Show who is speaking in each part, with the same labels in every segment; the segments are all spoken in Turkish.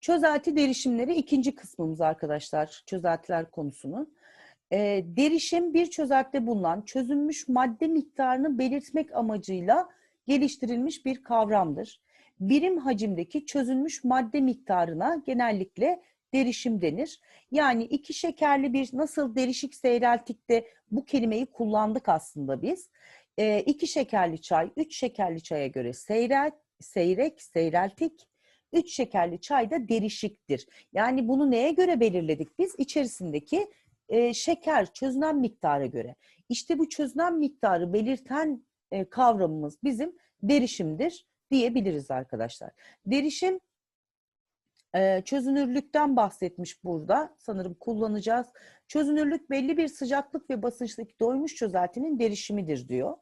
Speaker 1: Çözelti derişimleri ikinci kısmımız arkadaşlar çözeltiler konusunun. E, derişim bir çözeltide bulunan çözünmüş madde miktarını belirtmek amacıyla geliştirilmiş bir kavramdır. Birim hacimdeki çözünmüş madde miktarına genellikle derişim denir. Yani iki şekerli bir nasıl derişik seyreltikte bu kelimeyi kullandık aslında biz. E, iki şekerli çay, üç şekerli çaya göre seyrel, seyrek, seyreltik. Üç şekerli çay da derişiktir. Yani bunu neye göre belirledik biz? İçerisindeki e, şeker çözünen miktara göre. İşte bu çözünen miktarı belirten e, kavramımız bizim derişimdir diyebiliriz arkadaşlar. Derişim e, çözünürlükten bahsetmiş burada. Sanırım kullanacağız. Çözünürlük belli bir sıcaklık ve basınçtaki doymuş çözeltinin derişimidir diyor.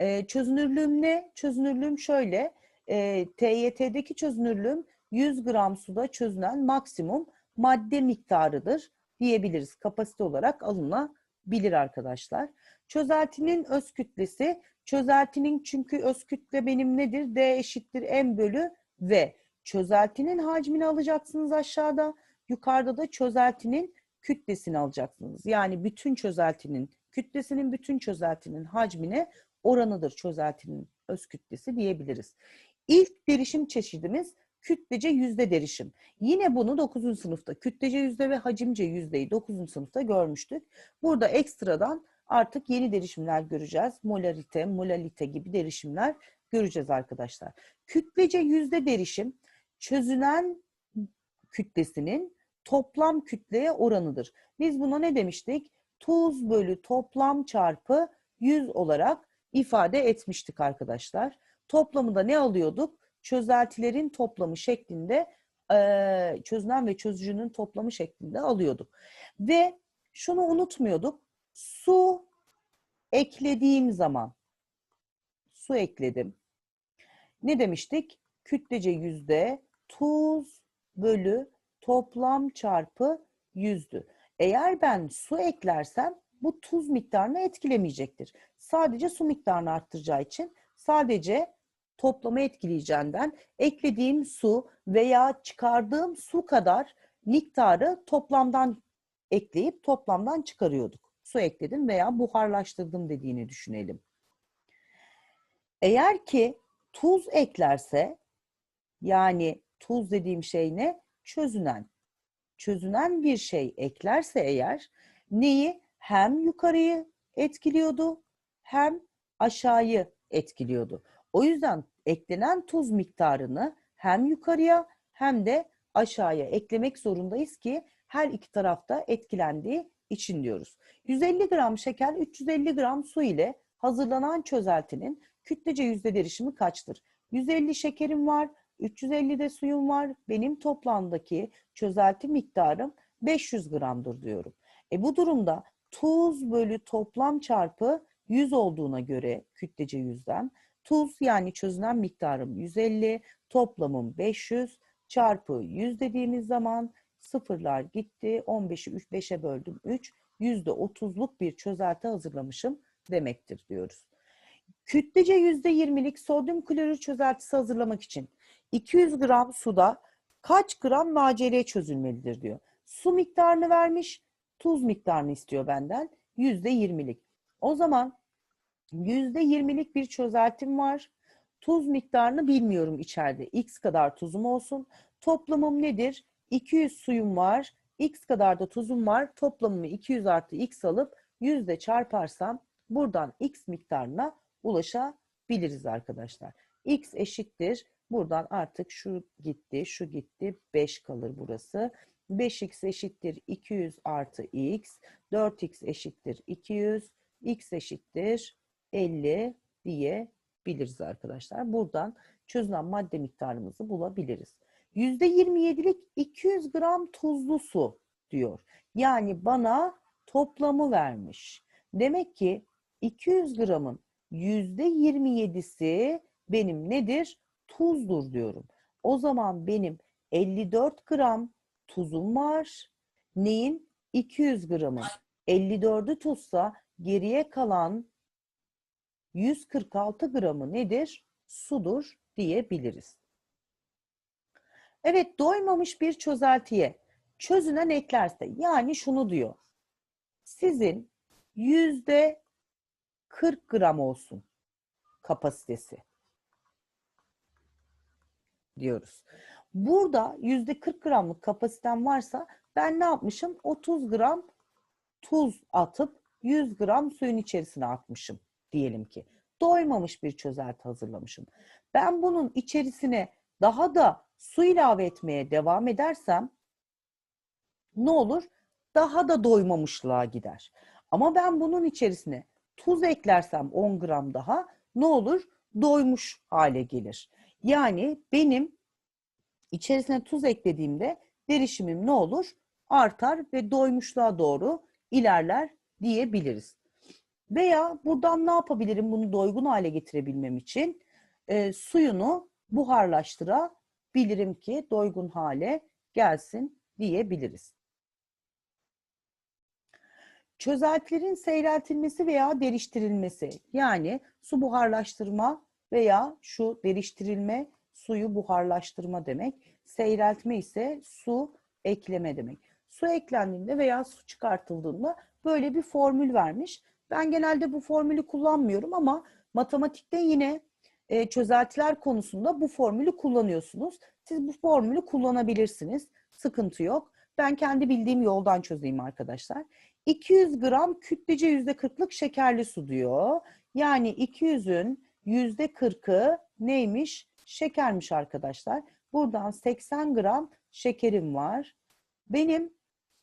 Speaker 1: E, çözünürlüğüm ne? Çözünürlüğüm şöyle. E, TYT'deki çözünürlüğüm 100 gram suda çözünen maksimum madde miktarıdır diyebiliriz. Kapasite olarak alınabilir arkadaşlar. Çözeltinin öz kütlesi, çözeltinin çünkü öz kütle benim nedir? D eşittir M bölü V. Çözeltinin hacmini alacaksınız aşağıda. Yukarıda da çözeltinin kütlesini alacaksınız. Yani bütün çözeltinin kütlesinin bütün çözeltinin hacmine oranıdır çözeltinin öz kütlesi diyebiliriz. İlk derişim çeşidimiz kütlece yüzde derişim. Yine bunu 9. sınıfta kütlece yüzde ve hacimce yüzdeyi 9. sınıfta görmüştük. Burada ekstradan artık yeni derişimler göreceğiz. Molarite, molalite gibi derişimler göreceğiz arkadaşlar. Kütlece yüzde derişim çözünen kütlesinin toplam kütleye oranıdır. Biz buna ne demiştik? Tuz bölü toplam çarpı 100 olarak ifade etmiştik arkadaşlar. Toplamı da ne alıyorduk? Çözeltilerin toplamı şeklinde e, çözünen ve çözücünün toplamı şeklinde alıyorduk. Ve şunu unutmuyorduk. Su eklediğim zaman su ekledim. Ne demiştik? Kütlece yüzde tuz bölü toplam çarpı yüzdü. Eğer ben su eklersem bu tuz miktarını etkilemeyecektir. Sadece su miktarını arttıracağı için sadece toplamı etkileyeceğinden eklediğim su veya çıkardığım su kadar miktarı toplamdan ekleyip toplamdan çıkarıyorduk. Su ekledim veya buharlaştırdım dediğini düşünelim. Eğer ki tuz eklerse yani tuz dediğim şey ne? Çözünen. Çözünen bir şey eklerse eğer neyi hem yukarıyı etkiliyordu hem aşağıyı etkiliyordu. O yüzden eklenen tuz miktarını hem yukarıya hem de aşağıya eklemek zorundayız ki her iki tarafta etkilendiği için diyoruz. 150 gram şeker 350 gram su ile hazırlanan çözeltinin kütlece yüzde derişimi kaçtır? 150 şekerim var, 350 de suyum var. Benim toplamdaki çözelti miktarım 500 gramdır diyorum. E bu durumda tuz bölü toplam çarpı 100 olduğuna göre kütlece yüzden tuz yani çözünen miktarım 150, toplamım 500 çarpı 100 dediğimiz zaman sıfırlar gitti. 15'i 5'e böldüm 3. %30'luk bir çözelti hazırlamışım demektir diyoruz. Kütlece %20'lik sodyum klorür çözeltisi hazırlamak için 200 gram suda kaç gram NaCl çözülmelidir diyor. Su miktarını vermiş, tuz miktarını istiyor benden. %20'lik. O zaman %20'lik bir çözeltim var. Tuz miktarını bilmiyorum içeride. X kadar tuzum olsun. Toplamım nedir? 200 suyum var. X kadar da tuzum var. Toplamımı 200 artı X alıp yüzde çarparsam buradan X miktarına ulaşabiliriz arkadaşlar. X eşittir. Buradan artık şu gitti, şu gitti. 5 kalır burası. 5x eşittir 200 artı x. 4x eşittir 200. x eşittir 50 diyebiliriz arkadaşlar. Buradan çözülen madde miktarımızı bulabiliriz. %27'lik 200 gram tuzlu su diyor. Yani bana toplamı vermiş. Demek ki 200 gramın %27'si benim nedir? Tuzdur diyorum. O zaman benim 54 gram tuzum var. Neyin? 200 gramın 54'ü tuzsa geriye kalan 146 gramı nedir? Sudur diyebiliriz. Evet doymamış bir çözeltiye çözünen eklerse yani şunu diyor. Sizin yüzde 40 gram olsun kapasitesi diyoruz. Burada yüzde 40 gramlık kapasitem varsa ben ne yapmışım? 30 gram tuz atıp 100 gram suyun içerisine atmışım diyelim ki. Doymamış bir çözelti hazırlamışım. Ben bunun içerisine daha da su ilave etmeye devam edersem ne olur? Daha da doymamışlığa gider. Ama ben bunun içerisine tuz eklersem 10 gram daha ne olur? Doymuş hale gelir. Yani benim içerisine tuz eklediğimde derişimim ne olur? Artar ve doymuşluğa doğru ilerler diyebiliriz. Veya buradan ne yapabilirim bunu doygun hale getirebilmem için? E, suyunu buharlaştırabilirim ki doygun hale gelsin diyebiliriz. Çözeltilerin seyreltilmesi veya deriştirilmesi yani su buharlaştırma veya şu deriştirilme suyu buharlaştırma demek. Seyreltme ise su ekleme demek. Su eklendiğinde veya su çıkartıldığında böyle bir formül vermiş. Ben genelde bu formülü kullanmıyorum ama matematikte yine e, çözeltiler konusunda bu formülü kullanıyorsunuz. Siz bu formülü kullanabilirsiniz. Sıkıntı yok. Ben kendi bildiğim yoldan çözeyim arkadaşlar. 200 gram kütlece %40'lık şekerli su diyor. Yani 200'ün %40'ı neymiş? Şekermiş arkadaşlar. Buradan 80 gram şekerim var. Benim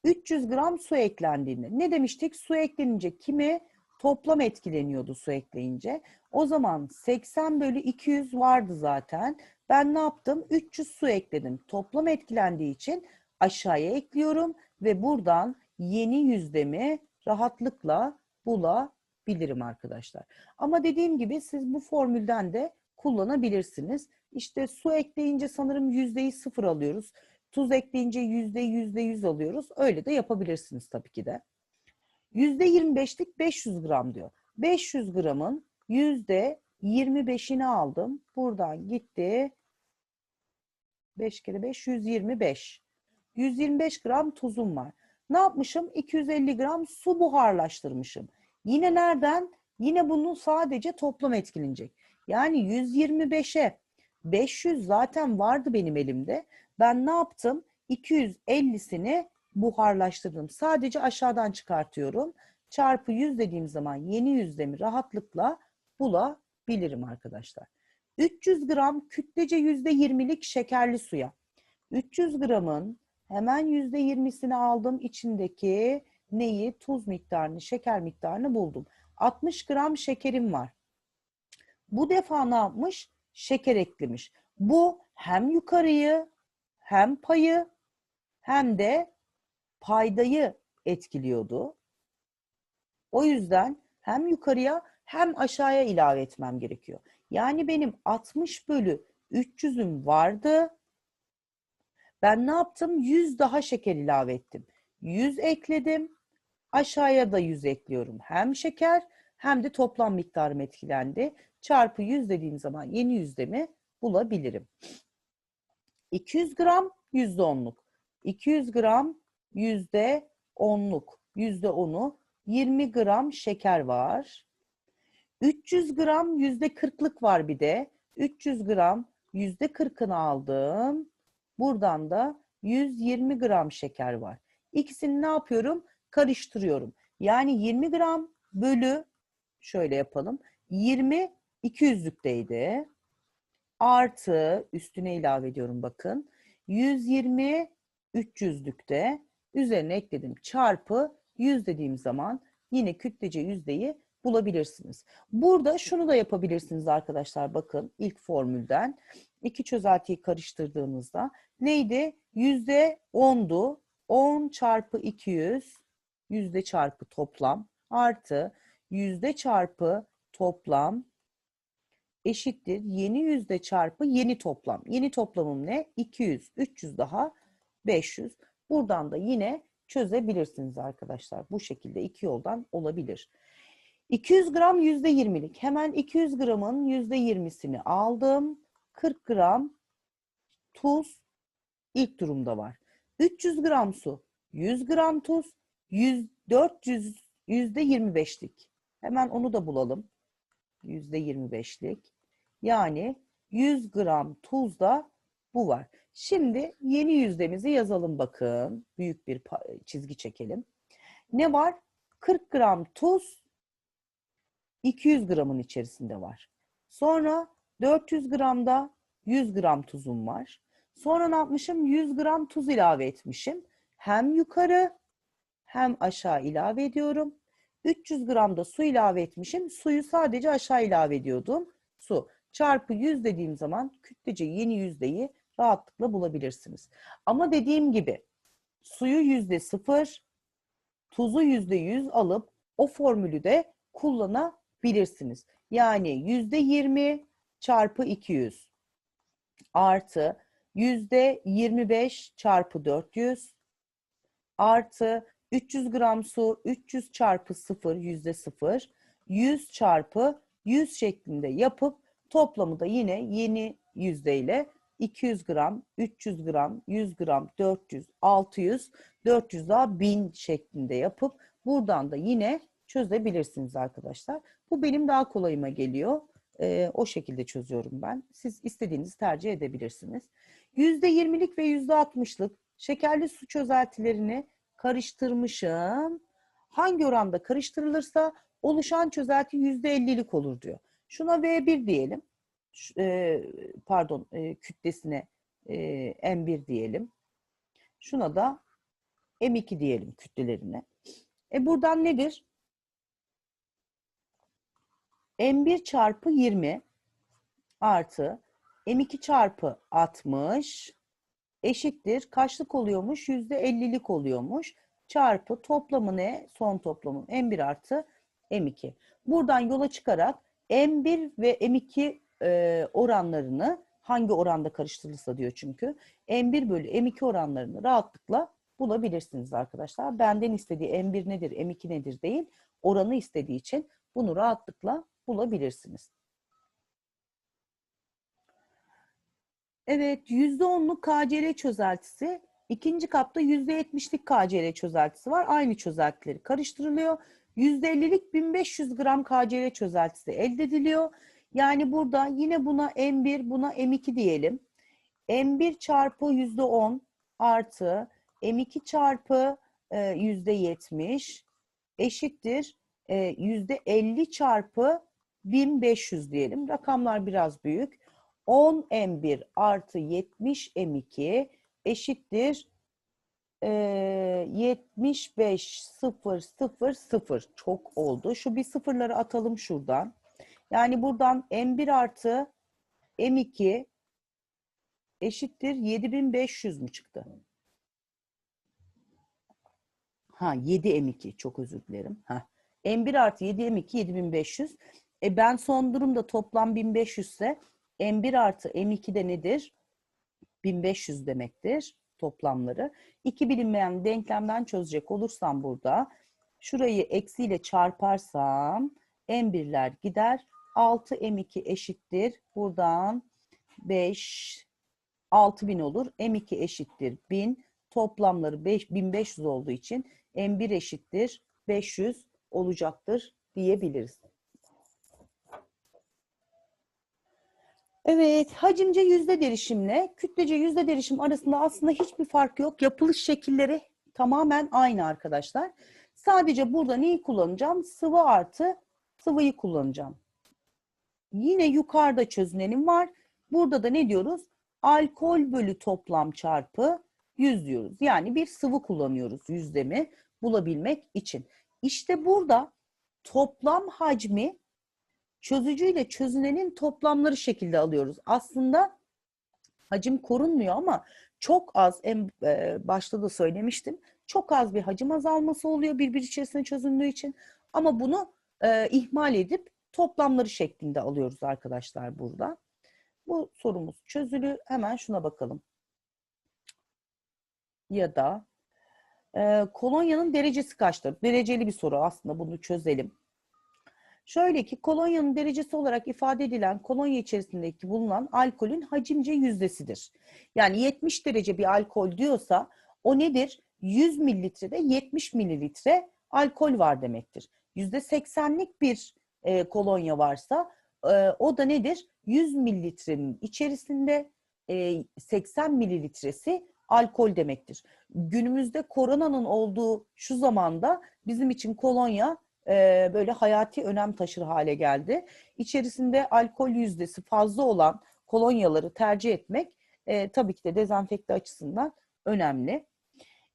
Speaker 1: 300 gram su eklendiğinde ne demiştik? Su eklenince kimi toplam etkileniyordu su ekleyince. O zaman 80 bölü 200 vardı zaten. Ben ne yaptım? 300 su ekledim. Toplam etkilendiği için aşağıya ekliyorum ve buradan yeni yüzdemi rahatlıkla bulabilirim arkadaşlar. Ama dediğim gibi siz bu formülden de kullanabilirsiniz. İşte su ekleyince sanırım yüzdeyi sıfır alıyoruz. Tuz ekleyince yüzde yüzde yüz alıyoruz. Öyle de yapabilirsiniz tabii ki de. Yüzde 25'lik 500 gram diyor. 500 gramın yüzde 25'ini aldım. Buradan gitti. 5 kere 5, 125. 125 gram tuzum var. Ne yapmışım? 250 gram su buharlaştırmışım. Yine nereden? Yine bunun sadece toplam etkilenecek. Yani 125'e 500 zaten vardı benim elimde. Ben ne yaptım? 250'sini buharlaştırdım. Sadece aşağıdan çıkartıyorum. Çarpı 100 dediğim zaman yeni yüzdemi rahatlıkla bulabilirim arkadaşlar. 300 gram kütlece %20'lik şekerli suya. 300 gramın hemen %20'sini aldım. içindeki neyi? Tuz miktarını, şeker miktarını buldum. 60 gram şekerim var. Bu defa ne yapmış? Şeker eklemiş. Bu hem yukarıyı hem payı hem de paydayı etkiliyordu. O yüzden hem yukarıya hem aşağıya ilave etmem gerekiyor. Yani benim 60 bölü 300'üm vardı. Ben ne yaptım? 100 daha şeker ilave ettim. 100 ekledim. Aşağıya da 100 ekliyorum. Hem şeker hem de toplam miktarım etkilendi. Çarpı 100 dediğim zaman yeni yüzdemi bulabilirim. 200 gram yüzde onluk. 200 gram yüzde onluk. Yüzde onu 20 gram şeker var. 300 gram yüzde kırklık var bir de. 300 gram yüzde kırkını aldım. Buradan da 120 gram şeker var. İkisini ne yapıyorum? Karıştırıyorum. Yani 20 gram bölü şöyle yapalım. 20 200'lükteydi. Artı üstüne ilave ediyorum bakın. 120 300'lükte üzerine ekledim. Çarpı 100 dediğim zaman yine kütlece yüzdeyi bulabilirsiniz. Burada şunu da yapabilirsiniz arkadaşlar bakın ilk formülden. iki çözeltiyi karıştırdığınızda neydi? Yüzde 10'du. 10 çarpı 200 yüzde çarpı toplam artı yüzde çarpı toplam eşittir yeni yüzde çarpı yeni toplam. Yeni toplamım ne? 200, 300 daha 500. Buradan da yine çözebilirsiniz arkadaşlar. Bu şekilde iki yoldan olabilir. 200 gram yüzde 20'lik. Hemen 200 gramın yüzde 20'sini aldım. 40 gram tuz ilk durumda var. 300 gram su, 100 gram tuz, 100, 400 yüzde 25'lik. Hemen onu da bulalım. Yüzde 25'lik. Yani 100 gram tuzda bu var. Şimdi yeni yüzdemizi yazalım bakın. Büyük bir çizgi çekelim. Ne var? 40 gram tuz 200 gramın içerisinde var. Sonra 400 gramda 100 gram tuzum var. Sonra ne yapmışım? 100 gram tuz ilave etmişim. Hem yukarı hem aşağı ilave ediyorum. 300 gram da su ilave etmişim. Suyu sadece aşağı ilave ediyordum. Su çarpı 100 dediğim zaman kütlece yeni yüzdeyi rahatlıkla bulabilirsiniz. Ama dediğim gibi suyu yüzde sıfır, tuzu yüzde yüz alıp o formülü de kullanabilirsiniz. Yani yüzde yirmi çarpı 200 artı yüzde 25 çarpı 400 artı 300 gram su 300 çarpı 0 yüzde 0 100 çarpı 100 şeklinde yapıp toplamı da yine yeni yüzdeyle 200 gram, 300 gram, 100 gram, 400, 600, 400 daha 1000 şeklinde yapıp buradan da yine çözebilirsiniz arkadaşlar. Bu benim daha kolayıma geliyor. Ee, o şekilde çözüyorum ben. Siz istediğinizi tercih edebilirsiniz. %20'lik ve %60'lık şekerli su çözeltilerini karıştırmışım. Hangi oranda karıştırılırsa oluşan çözelti %50'lik olur diyor. Şuna V1 diyelim. E, pardon e, kütlesine e, M1 diyelim. Şuna da M2 diyelim kütlelerine. E buradan nedir? M1 çarpı 20 artı M2 çarpı 60 eşittir. Kaçlık oluyormuş? %50'lik oluyormuş. Çarpı toplamı ne? Son toplamım M1 artı M2. Buradan yola çıkarak M1 ve M2 oranlarını hangi oranda karıştırılırsa diyor çünkü. M1 bölü M2 oranlarını rahatlıkla bulabilirsiniz arkadaşlar. Benden istediği M1 nedir, M2 nedir değil, oranı istediği için bunu rahatlıkla bulabilirsiniz. Evet, %10'luk KCl çözeltisi. ikinci kapta %70'lik KCl çözeltisi var. Aynı çözeltileri karıştırılıyor. %50'lik 1500 gram KCl çözeltisi elde ediliyor. Yani burada yine buna M1, buna M2 diyelim. M1 çarpı %10 artı M2 çarpı %70 e, eşittir %50 e, çarpı 1500 diyelim. Rakamlar biraz büyük. 10 M1 artı 70 M2 eşittir 75 0 0 0 çok oldu. Şu bir sıfırları atalım şuradan. Yani buradan M1 artı M2 eşittir 7500 mü çıktı? Ha 7 M2 çok özür dilerim. Ha. M1 artı 7 M2 7500. E ben son durumda toplam 1500 ise M1 artı M2 de nedir? 1500 demektir toplamları. İki bilinmeyen denklemden çözecek olursam burada şurayı eksiyle çarparsam M1'ler gider 6 M2 eşittir. Buradan 5 6000 olur. M2 eşittir 1000. Toplamları 5, 1500 olduğu için M1 eşittir 500 olacaktır diyebiliriz. Evet, hacimce yüzde derişimle kütlece yüzde derişim arasında aslında hiçbir fark yok. Yapılış şekilleri tamamen aynı arkadaşlar. Sadece burada neyi kullanacağım? Sıvı artı sıvıyı kullanacağım. Yine yukarıda çözünenim var. Burada da ne diyoruz? Alkol bölü toplam çarpı 100 diyoruz. Yani bir sıvı kullanıyoruz yüzdemi bulabilmek için. İşte burada toplam hacmi çözücüyle çözünenin toplamları şekilde alıyoruz. Aslında hacim korunmuyor ama çok az en e, başta da söylemiştim. Çok az bir hacim azalması oluyor birbir içerisinde çözündüğü için. Ama bunu e, ihmal edip toplamları şeklinde alıyoruz arkadaşlar burada. Bu sorumuz çözülü. Hemen şuna bakalım. Ya da e, kolonyanın derecesi kaçtır? Dereceli bir soru aslında bunu çözelim. Şöyle ki kolonyanın derecesi olarak ifade edilen kolonya içerisindeki bulunan alkolün hacimce yüzdesidir. Yani 70 derece bir alkol diyorsa o nedir? 100 mililitrede 70 mililitre alkol var demektir. %80'lik bir e, kolonya varsa e, o da nedir? 100 mililitrenin içerisinde e, 80 mililitresi alkol demektir. Günümüzde koronanın olduğu şu zamanda bizim için kolonya e, böyle hayati önem taşır hale geldi. İçerisinde alkol yüzdesi fazla olan kolonyaları tercih etmek e, tabii ki de dezenfekte açısından önemli.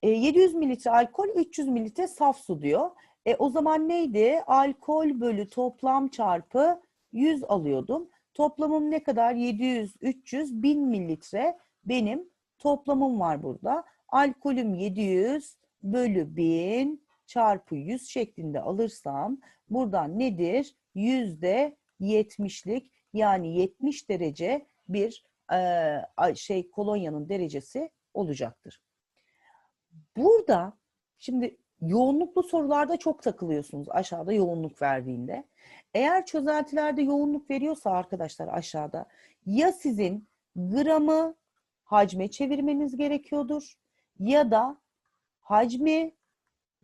Speaker 1: E, 700 mililitre alkol, 300 mililitre saf su diyor. E, o zaman neydi? Alkol bölü toplam çarpı 100 alıyordum. Toplamım ne kadar? 700, 300, 1000 mililitre benim toplamım var burada. Alkolüm 700 bölü 1000 çarpı 100 şeklinde alırsam buradan nedir? Yüzde 70'lik yani 70 derece bir e, şey kolonyanın derecesi olacaktır. Burada şimdi yoğunluklu sorularda çok takılıyorsunuz aşağıda yoğunluk verdiğinde. Eğer çözeltilerde yoğunluk veriyorsa arkadaşlar aşağıda ya sizin gramı hacme çevirmeniz gerekiyordur ya da hacmi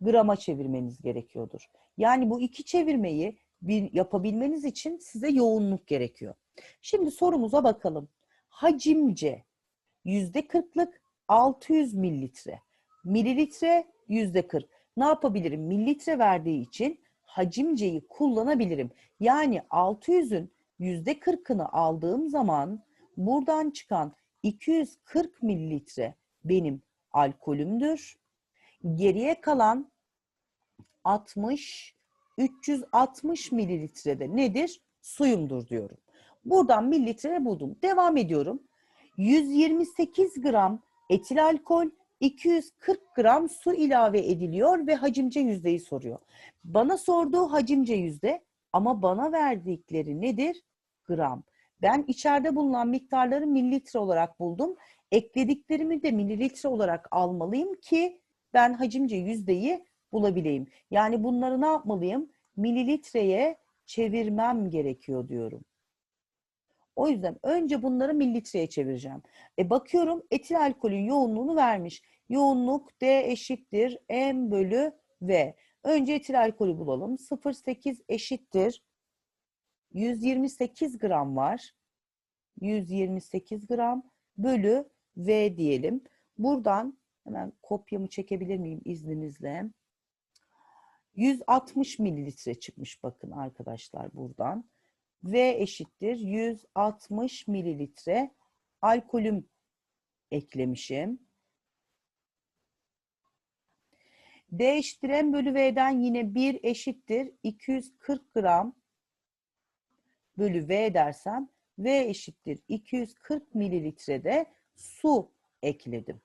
Speaker 1: grama çevirmeniz gerekiyordur. Yani bu iki çevirmeyi bir yapabilmeniz için size yoğunluk gerekiyor. Şimdi sorumuza bakalım. Hacimce yüzde kırklık 600 mililitre. Mililitre yüzde kırk. Ne yapabilirim? Mililitre verdiği için hacimceyi kullanabilirim. Yani 600'ün yüzde kırkını aldığım zaman buradan çıkan 240 mililitre benim alkolümdür. Geriye kalan 60 360 mililitrede nedir? Suyumdur diyorum. Buradan mililitre buldum. Devam ediyorum. 128 gram etil alkol, 240 gram su ilave ediliyor ve hacimce yüzdeyi soruyor. Bana sorduğu hacimce yüzde ama bana verdikleri nedir? Gram. Ben içeride bulunan miktarları mililitre olarak buldum. Eklediklerimi de mililitre olarak almalıyım ki ben hacimce yüzdeyi bulabileyim. Yani bunları ne yapmalıyım? Mililitreye çevirmem gerekiyor diyorum. O yüzden önce bunları mililitreye çevireceğim. E bakıyorum etil alkolün yoğunluğunu vermiş. Yoğunluk D eşittir M bölü V. Önce etil alkolü bulalım. 0,8 eşittir. 128 gram var. 128 gram bölü V diyelim. Buradan hemen kopyamı çekebilir miyim izninizle? 160 mililitre çıkmış bakın arkadaşlar buradan. V eşittir 160 mililitre alkolüm eklemişim. D eşittir M bölü V'den yine 1 eşittir 240 gram bölü V dersem V eşittir 240 mililitrede su ekledim.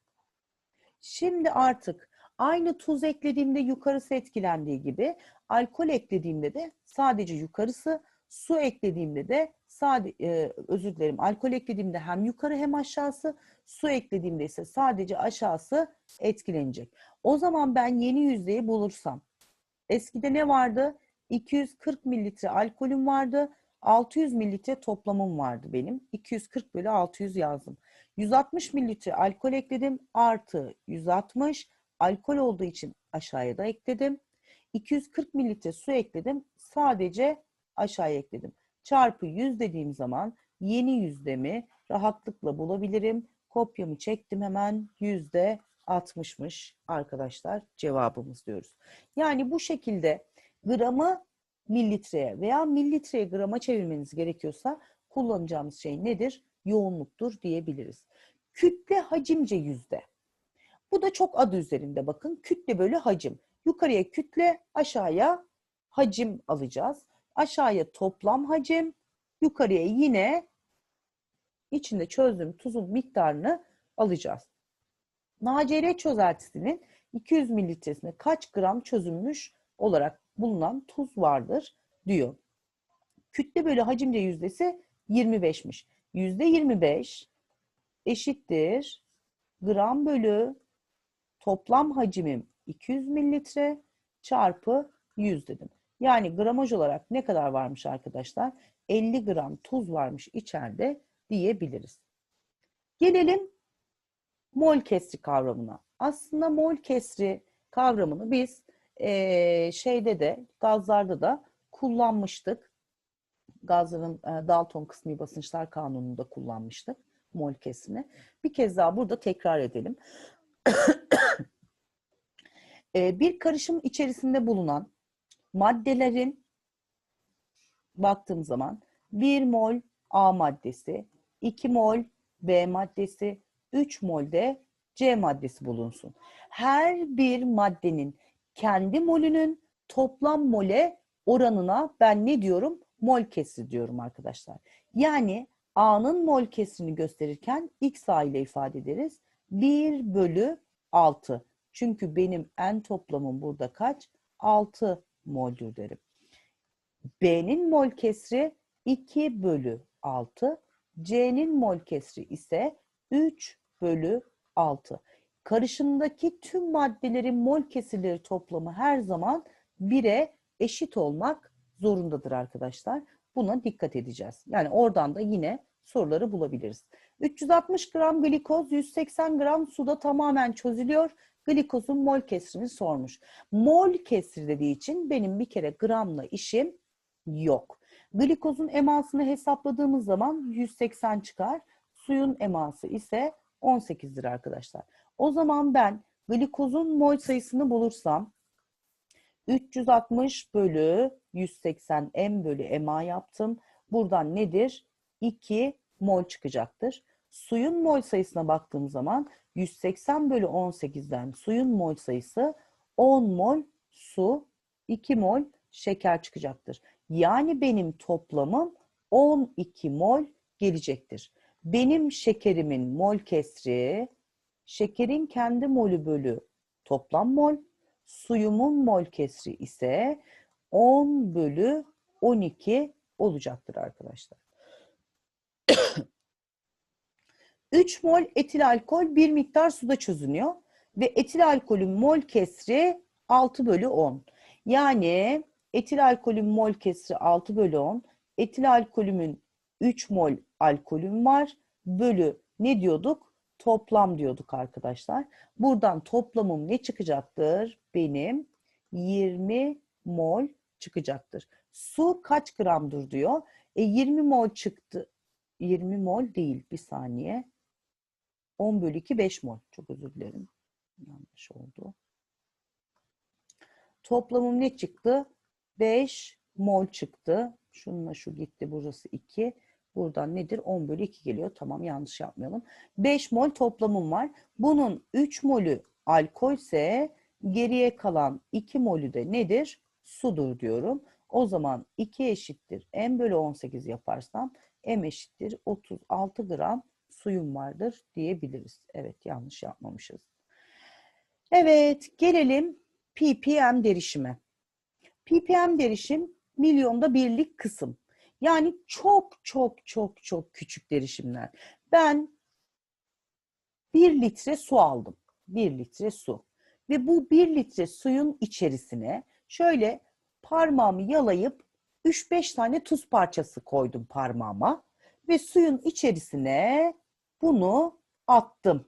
Speaker 1: Şimdi artık aynı tuz eklediğimde yukarısı etkilendiği gibi alkol eklediğimde de sadece yukarısı, su eklediğimde de sadece özür dilerim alkol eklediğimde hem yukarı hem aşağısı, su eklediğimde ise sadece aşağısı etkilenecek. O zaman ben yeni yüzdeyi bulursam eskide ne vardı? 240 mililitre alkolüm vardı. 600 mililitre toplamım vardı benim. 240 bölü 600 yazdım. 160 mililitre alkol ekledim. Artı 160 alkol olduğu için aşağıya da ekledim. 240 mililitre su ekledim. Sadece aşağıya ekledim. Çarpı 100 dediğim zaman yeni yüzdemi rahatlıkla bulabilirim. Kopyamı çektim hemen yüzde 60'mış arkadaşlar cevabımız diyoruz. Yani bu şekilde gramı mililitreye veya mililitreye grama çevirmeniz gerekiyorsa kullanacağımız şey nedir? Yoğunluktur diyebiliriz. Kütle hacimce yüzde. Bu da çok adı üzerinde bakın. Kütle bölü hacim. Yukarıya kütle, aşağıya hacim alacağız. Aşağıya toplam hacim, yukarıya yine içinde çözdüğüm tuzun miktarını alacağız. NaCl çözeltisinin 200 mililitresinde kaç gram çözülmüş olarak bulunan tuz vardır diyor. Kütle bölü hacimce yüzdesi 25'miş. Yüzde 25 eşittir gram bölü toplam hacimim 200 mililitre çarpı 100 dedim. Yani gramaj olarak ne kadar varmış arkadaşlar? 50 gram tuz varmış içeride diyebiliriz. Gelelim mol kesri kavramına. Aslında mol kesri kavramını biz eee, şeyde de gazlarda da kullanmıştık. Gazların e, Dalton kısmi basınçlar kanununda kullanmıştık mol kesrini. Bir kez daha burada tekrar edelim. Eee, bir karışım içerisinde bulunan maddelerin baktığım zaman 1 mol A maddesi, 2 mol B maddesi, 3 mol de C maddesi bulunsun. Her bir maddenin kendi molünün toplam mole oranına ben ne diyorum? Mol kesri diyorum arkadaşlar. Yani A'nın mol kesrini gösterirken XA ile ifade ederiz. 1 bölü 6. Çünkü benim en toplamım burada kaç? 6 moldür derim. B'nin mol kesri 2 bölü 6. C'nin mol kesri ise 3 bölü 6. Karışımdaki tüm maddelerin mol kesirleri toplamı her zaman 1'e eşit olmak zorundadır arkadaşlar. Buna dikkat edeceğiz. Yani oradan da yine soruları bulabiliriz. 360 gram glikoz 180 gram suda tamamen çözülüyor. Glikozun mol kesrini sormuş. Mol kesri dediği için benim bir kere gramla işim yok. Glikozun emasını hesapladığımız zaman 180 çıkar. Suyun eması ise 18'dir arkadaşlar. O zaman ben glikozun mol sayısını bulursam 360 bölü 180 m bölü ma yaptım. Buradan nedir? 2 mol çıkacaktır. Suyun mol sayısına baktığım zaman 180 bölü 18'den suyun mol sayısı 10 mol su, 2 mol şeker çıkacaktır. Yani benim toplamım 12 mol gelecektir. Benim şekerimin mol kesri, şekerin kendi molü bölü toplam mol, suyumun mol kesri ise 10 bölü 12 olacaktır arkadaşlar. 3 mol etil alkol bir miktar suda çözünüyor ve etil alkolün mol kesri 6 bölü 10. Yani etil alkolün mol kesri 6 bölü 10. Etil alkolümün 3 mol alkolüm var. Bölü ne diyorduk? Toplam diyorduk arkadaşlar. Buradan toplamım ne çıkacaktır? Benim 20 mol çıkacaktır. Su kaç gramdır diyor. E 20 mol çıktı. 20 mol değil bir saniye. 10 bölü 2 5 mol. Çok özür dilerim. Yanlış oldu. Toplamım ne çıktı? 5 mol çıktı. Şununla şu gitti. Burası 2. Buradan nedir? 10 bölü 2 geliyor. Tamam yanlış yapmayalım. 5 mol toplamım var. Bunun 3 molü alkolse geriye kalan 2 molü de nedir? Sudur diyorum. O zaman 2 eşittir. M bölü 18 yaparsam M eşittir 36 gram suyum vardır diyebiliriz. Evet yanlış yapmamışız. Evet gelelim ppm derişime. ppm derişim milyonda birlik kısım. Yani çok çok çok çok küçük derişimler. Ben bir litre su aldım. Bir litre su. Ve bu bir litre suyun içerisine şöyle parmağımı yalayıp 3-5 tane tuz parçası koydum parmağıma. Ve suyun içerisine bunu attım.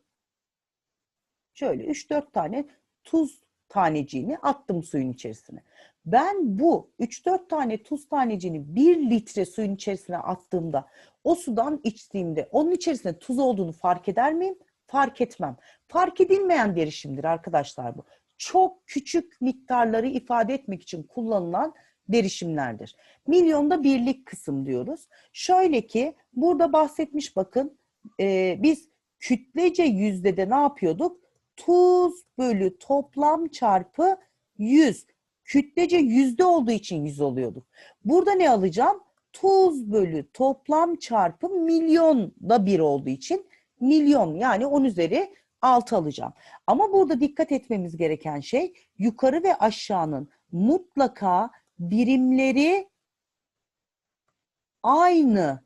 Speaker 1: Şöyle 3-4 tane tuz taneciğini attım suyun içerisine. Ben bu 3-4 tane tuz taneciğini 1 litre suyun içerisine attığımda o sudan içtiğimde onun içerisinde tuz olduğunu fark eder miyim? Fark etmem. Fark edilmeyen derişimdir arkadaşlar bu. Çok küçük miktarları ifade etmek için kullanılan derişimlerdir. Milyonda birlik kısım diyoruz. Şöyle ki burada bahsetmiş bakın e, biz kütlece yüzdede ne yapıyorduk? Tuz bölü toplam çarpı 100. Kütlece yüzde olduğu için 100 oluyorduk. Burada ne alacağım? Tuz bölü toplam çarpı milyonda bir olduğu için milyon yani 10 üzeri 6 alacağım. Ama burada dikkat etmemiz gereken şey yukarı ve aşağının mutlaka birimleri aynı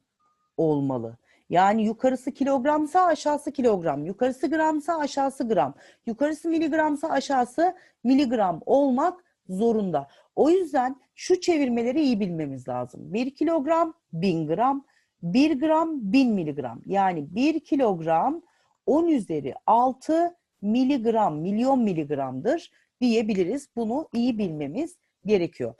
Speaker 1: olmalı. Yani yukarısı kilogramsa aşağısı kilogram, yukarısı gramsa aşağısı gram, yukarısı miligramsa aşağısı miligram olmak zorunda. O yüzden şu çevirmeleri iyi bilmemiz lazım. 1 kilogram 1000 gram, 1 gram 1000 miligram. Yani 1 kilogram 10 üzeri 6 miligram, milyon miligramdır diyebiliriz. Bunu iyi bilmemiz gerekiyor.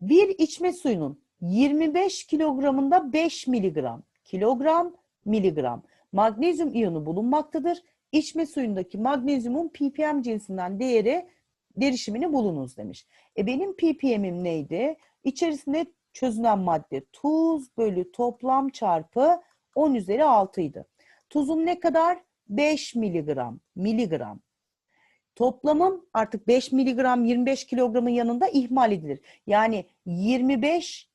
Speaker 1: Bir içme suyunun 25 kilogramında 5 miligram, kilogram, miligram magnezyum iyonu bulunmaktadır. İçme suyundaki magnezyumun ppm cinsinden değeri derişimini bulunuz demiş. E benim ppm'im neydi? İçerisinde çözünen madde tuz bölü toplam çarpı 10 üzeri 6 idi. Tuzum ne kadar? 5 miligram, miligram. Toplamım artık 5 miligram 25 kilogramın yanında ihmal edilir. Yani 25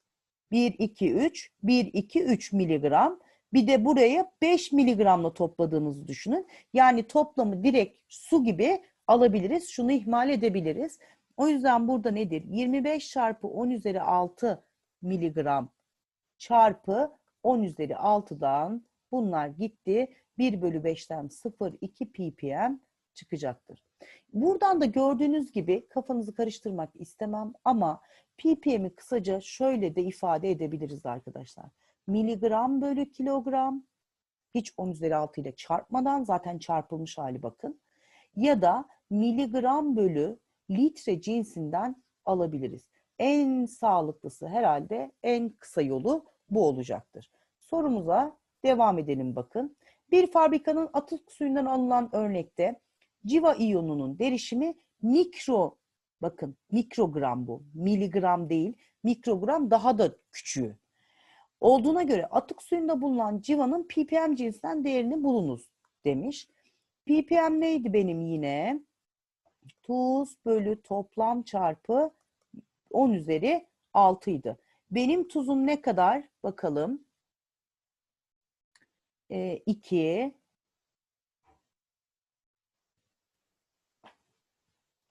Speaker 1: 1, 2, 3, 1, 2, 3 miligram. Bir de buraya 5 miligramla topladığımızı düşünün. Yani toplamı direkt su gibi alabiliriz. Şunu ihmal edebiliriz. O yüzden burada nedir? 25 çarpı 10 üzeri 6 miligram çarpı 10 üzeri 6'dan bunlar gitti. 1 bölü 5'ten 0,2 ppm çıkacaktır. Buradan da gördüğünüz gibi kafanızı karıştırmak istemem ama ppm'i kısaca şöyle de ifade edebiliriz arkadaşlar. Miligram bölü kilogram hiç 10 üzeri 6 ile çarpmadan zaten çarpılmış hali bakın. Ya da miligram bölü litre cinsinden alabiliriz. En sağlıklısı herhalde en kısa yolu bu olacaktır. Sorumuza devam edelim bakın. Bir fabrikanın atık suyundan alınan örnekte civa iyonunun derişimi mikro bakın mikrogram bu. Miligram değil. Mikrogram daha da küçüğü. Olduğuna göre atık suyunda bulunan civanın ppm cinsinden değerini bulunuz demiş. ppm neydi benim yine? Tuz bölü toplam çarpı 10 üzeri 6 idi. Benim tuzum ne kadar? Bakalım. E, 2.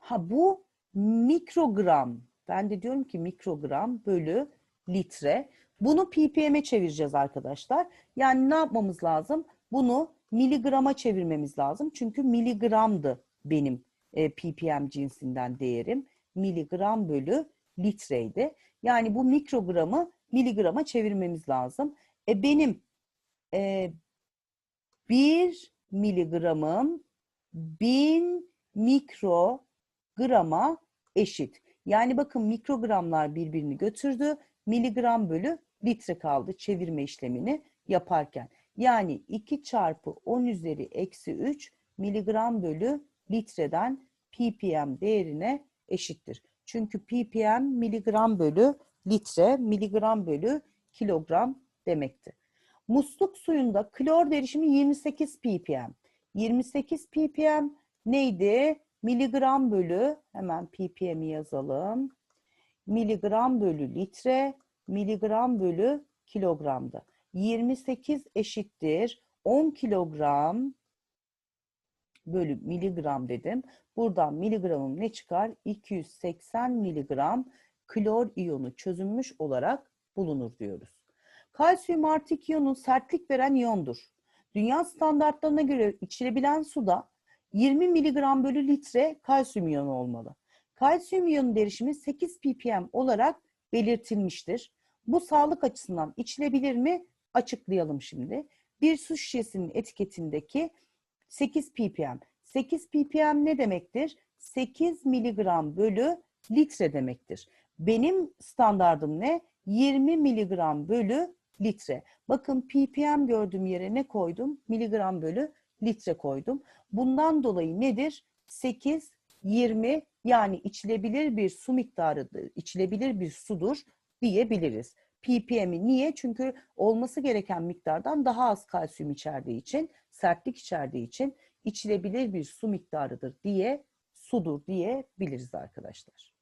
Speaker 1: Ha bu mikrogram. Ben de diyorum ki mikrogram bölü litre. Bunu ppm'e çevireceğiz arkadaşlar. Yani ne yapmamız lazım? Bunu miligrama çevirmemiz lazım. Çünkü miligramdı benim e, ppm cinsinden değerim. Miligram bölü litreydi. Yani bu mikrogramı miligrama çevirmemiz lazım. E benim e, 1 miligramım 1000 mikrograma eşit. Yani bakın mikrogramlar birbirini götürdü. Miligram bölü litre kaldı çevirme işlemini yaparken. Yani 2 çarpı 10 üzeri eksi 3 miligram bölü litreden ppm değerine eşittir. Çünkü ppm miligram bölü litre, miligram bölü kilogram demekti. Musluk suyunda klor derişimi 28 ppm. 28 ppm neydi? Miligram bölü, hemen ppm'i yazalım. Miligram bölü litre, miligram bölü kilogramda. 28 eşittir 10 kilogram bölü miligram dedim. Buradan miligramım ne çıkar? 280 miligram klor iyonu çözünmüş olarak bulunur diyoruz. Kalsiyum artık iyonu sertlik veren iyondur. Dünya standartlarına göre içilebilen suda 20 miligram bölü litre kalsiyum iyonu olmalı. Kalsiyum iyonu derişimi 8 ppm olarak belirtilmiştir. Bu sağlık açısından içilebilir mi? Açıklayalım şimdi. Bir su şişesinin etiketindeki 8 ppm. 8 ppm ne demektir? 8 miligram bölü litre demektir. Benim standardım ne? 20 miligram bölü litre. Bakın ppm gördüğüm yere ne koydum? Miligram bölü litre koydum. Bundan dolayı nedir? 8, 20 yani içilebilir bir su miktarıdır, içilebilir bir sudur diyebiliriz. ppm'i niye? Çünkü olması gereken miktardan daha az kalsiyum içerdiği için, sertlik içerdiği için içilebilir bir su miktarıdır diye, sudur diyebiliriz arkadaşlar.